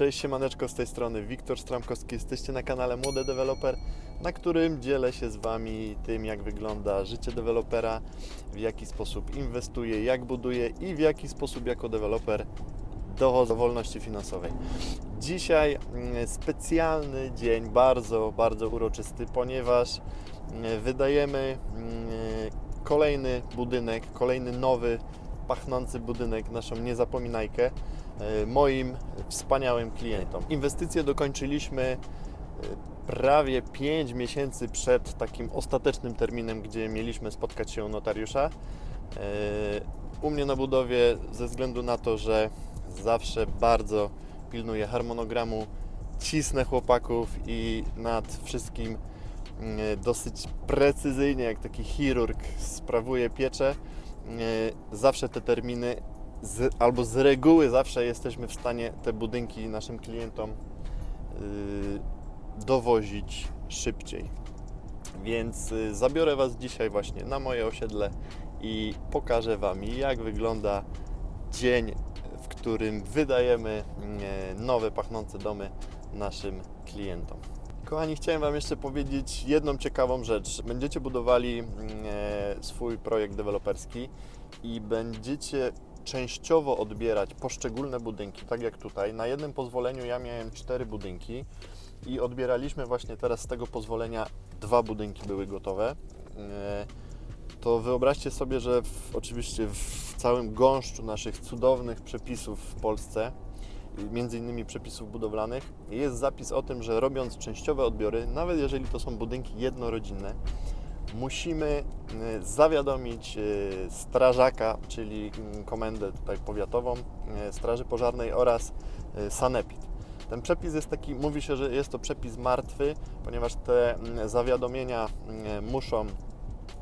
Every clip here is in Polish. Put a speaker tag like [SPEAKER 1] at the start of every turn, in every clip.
[SPEAKER 1] Cześć, siemaneczko, z tej strony Wiktor Stramkowski. Jesteście na kanale Młody Deweloper, na którym dzielę się z Wami tym, jak wygląda życie dewelopera, w jaki sposób inwestuje, jak buduje i w jaki sposób jako deweloper dochodzę do wolności finansowej. Dzisiaj mm, specjalny dzień, bardzo, bardzo uroczysty, ponieważ mm, wydajemy mm, kolejny budynek, kolejny nowy, pachnący budynek, naszą niezapominajkę moim wspaniałym klientom. Inwestycje dokończyliśmy e, prawie 5 miesięcy przed takim ostatecznym terminem, gdzie mieliśmy spotkać się u notariusza. E, U mnie na budowie, ze względu na to, że zawsze bardzo pilnuję harmonogramu, cisnę chłopaków i nad wszystkim mm, dosyć precyzyjnie, jak taki chirurg, sprawuję pieczę. E, Zawsze te terminy, z, albo z reguły zawsze jesteśmy w stanie te budynki naszym klientom y, dowozić szybciej. Więc y, zabiorę Was dzisiaj właśnie na moje osiedle i pokażę Wam, jak wygląda dzień, w którym wydajemy mm, nowe, pachnące domy naszym klientom. Kochani, chciałem Wam jeszcze powiedzieć jedną ciekawą rzecz. Będziecie budowali e, swój projekt deweloperski i będziecie częściowo odbierać poszczególne budynki, tak jak tutaj. Na jednym pozwoleniu ja miałem cztery budynki i odbieraliśmy właśnie teraz z tego pozwolenia dwa budynki były gotowe. E, To wyobraźcie sobie, że w, oczywiście w całym gąszczu naszych cudownych przepisów w Polsce, między innymi przepisów budowlanych, jest zapis o tym, że robiąc częściowe odbiory, nawet jeżeli to są budynki jednorodzinne, musimy y, zawiadomić y, strażaka, czyli mm, komendę tutaj powiatową y, Straży Pożarnej oraz sanepid. Ten przepis jest taki, mówi się, że jest to przepis martwy, ponieważ te mm, zawiadomienia mm, muszą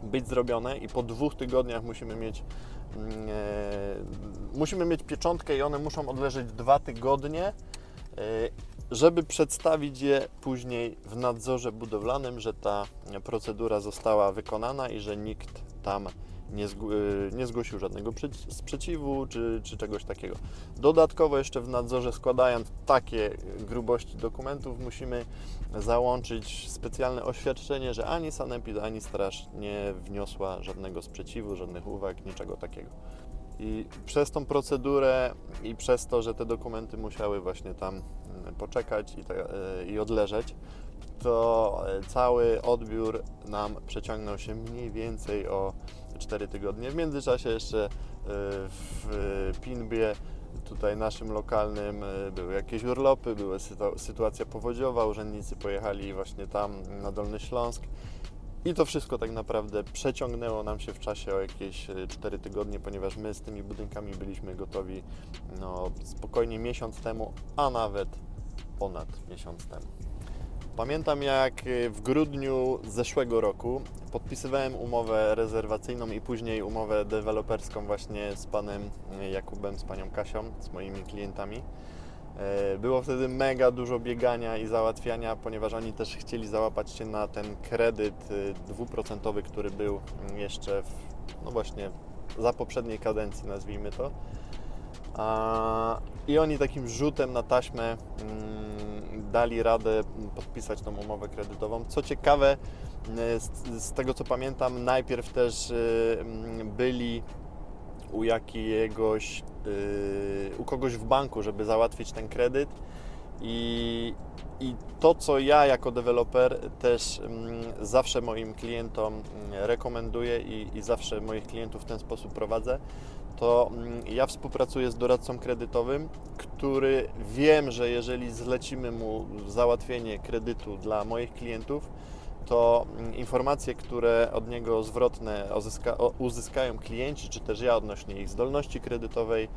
[SPEAKER 1] być zrobione i po dwóch tygodniach musimy mieć e, musimy mieć pieczątkę i one muszą odleżeć dwa tygodnie, żeby przedstawić je później w nadzorze budowlanym, że ta procedura została wykonana i że nikt tam nie, e, nie zgłosił żadnego sprzeciwu czy, czy czegoś takiego. Dodatkowo jeszcze w nadzorze składając takie grubości dokumentów musimy załączyć specjalne oświadczenie, że ani sanepid, ani straż nie wniosła żadnego sprzeciwu, żadnych uwag, niczego takiego. I przez tą procedurę i przez to, że te dokumenty musiały właśnie tam poczekać i, te, e, i odleżeć, to e, cały odbiór nam przeciągnął się mniej więcej o 4 tygodnie. W międzyczasie jeszcze e, w Pinbie, tutaj naszym lokalnym, były jakieś urlopy, była sytu- sytuacja powodziowa, urzędnicy pojechali właśnie tam na Dolny Śląsk. I to wszystko tak naprawdę przeciągnęło nam się w czasie o jakieś e, 4 tygodnie, ponieważ my z tymi budynkami byliśmy gotowi no, spokojnie miesiąc temu, a nawet ponad miesiąc temu. Pamiętam jak e, w grudniu zeszłego roku podpisywałem umowę rezerwacyjną i później umowę deweloperską właśnie z panem e, Jakubem, z panią Kasią, z moimi klientami. E, Było wtedy mega dużo biegania i załatwiania, ponieważ oni też chcieli załapać się na ten kredyt y, dwuprocentowy, który był jeszcze w, no właśnie za poprzedniej kadencji, nazwijmy to. I oni takim rzutem na taśmę mm, dali radę podpisać tą umowę kredytową. Co ciekawe, z, z tego co pamiętam, najpierw też y, mm, byli u jakiegoś, y, u kogoś w banku, żeby załatwić ten kredyt. I, I to, co ja jako deweloper też mm, zawsze moim klientom mm, rekomenduję i, i zawsze moich klientów w ten sposób prowadzę, to mm, ja współpracuję z doradcą kredytowym, który wiem, że jeżeli zlecimy mu załatwienie kredytu dla moich klientów, to mm, informacje, które od niego zwrotne uzyskają klienci, czy też ja odnośnie ich zdolności kredytowej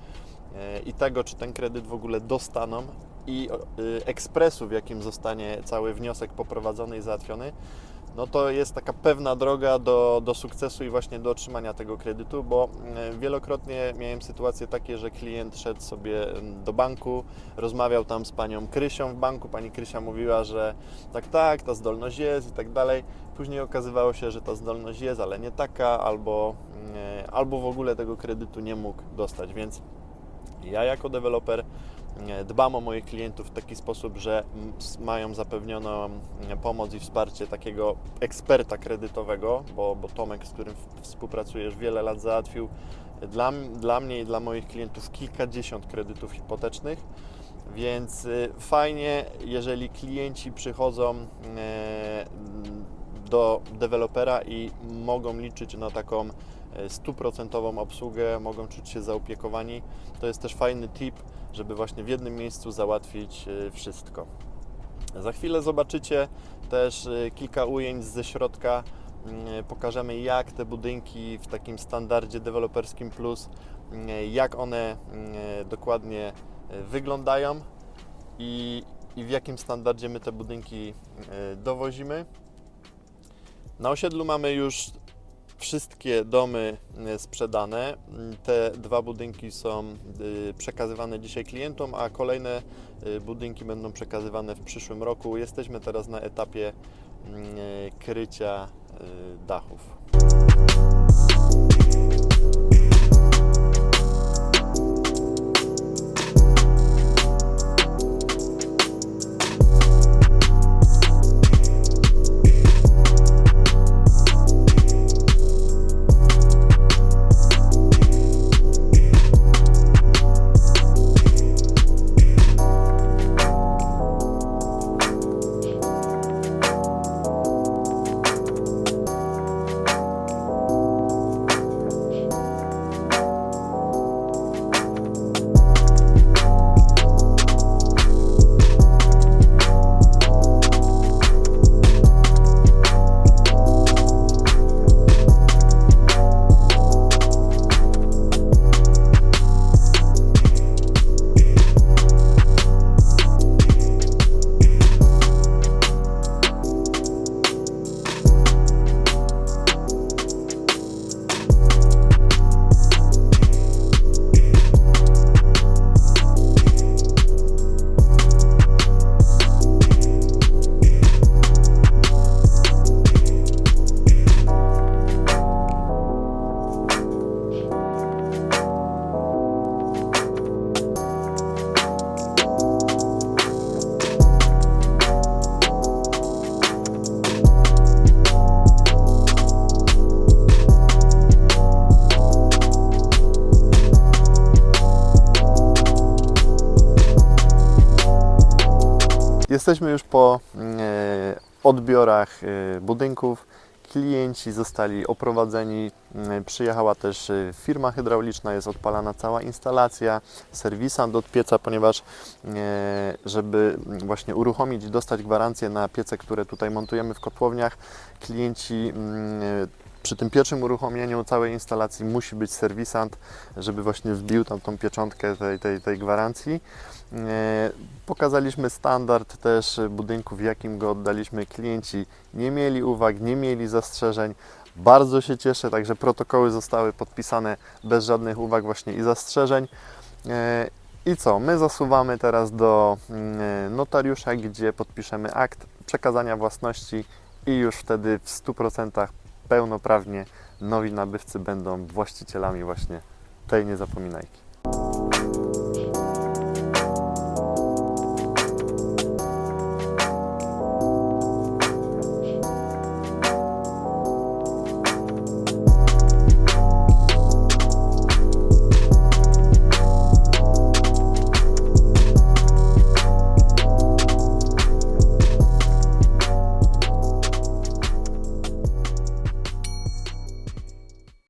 [SPEAKER 1] e, i tego, czy ten kredyt w ogóle dostaną i y, ekspresu, w jakim zostanie cały wniosek poprowadzony i załatwiony, no to jest taka pewna droga do, do sukcesu i właśnie do otrzymania tego kredytu, bo e, wielokrotnie miałem sytuacje takie, że klient szedł sobie do banku, rozmawiał tam z panią Krysią w banku, pani Krysia mówiła, że tak, tak, ta zdolność jest i tak dalej. Później okazywało się, że ta zdolność jest, ale nie taka, albo, e, albo w ogóle tego kredytu nie mógł dostać, więc ja jako deweloper dbam o moich klientów w taki sposób, że mają zapewnioną mm, pomoc i wsparcie takiego eksperta kredytowego, bo, bo Tomek, z którym współpracujesz wiele lat załatwił dla, m- dla mnie i dla moich klientów kilkadziesiąt kredytów hipotecznych. Więc fajnie, jeżeli klienci przychodzą e, do dewelopera i mogą liczyć na taką e, stuprocentową obsługę, mogą czuć się zaopiekowani. To jest też fajny tip, żeby właśnie w jednym miejscu załatwić e, wszystko. Za chwilę zobaczycie też e, kilka ujęć ze środka. Mm, Pokażemy, jak te budynki w takim standardzie deweloperskim plus, mm, jak one mm, dokładnie e, wyglądają i, i w jakim standardzie my te budynki e, dowozimy. Na osiedlu mamy już wszystkie domy e, sprzedane. Mm, Te dwa budynki są y, przekazywane dzisiaj klientom, a kolejne y, budynki będą przekazywane w przyszłym roku. Jesteśmy teraz na etapie mm, e, krycia dachów. Jesteśmy już po mm, e, odbiorach e, budynków. Klienci zostali oprowadzeni. Mm, Przyjechała też e, firma hydrauliczna, jest odpalana cała instalacja, serwisant od pieca, ponieważ e, żeby właśnie uruchomić i dostać gwarancję na piece, które tutaj montujemy w kotłowniach, klienci mm, e, przy tym pierwszym uruchomieniu całej instalacji musi być serwisant, żeby właśnie wbił tam tą pieczątkę tej, tej, tej gwarancji. E, Pokazaliśmy standard też budynku, w jakim go oddaliśmy. Klienci nie mieli uwag, nie mieli zastrzeżeń. Bardzo się cieszę, także protokoły zostały podpisane bez żadnych uwag właśnie i zastrzeżeń. E, I co? My zasuwamy teraz do mm, notariusza, gdzie podpiszemy akt przekazania własności i już wtedy w 100% pełnoprawnie nowi nabywcy będą właścicielami właśnie tej niezapominajki.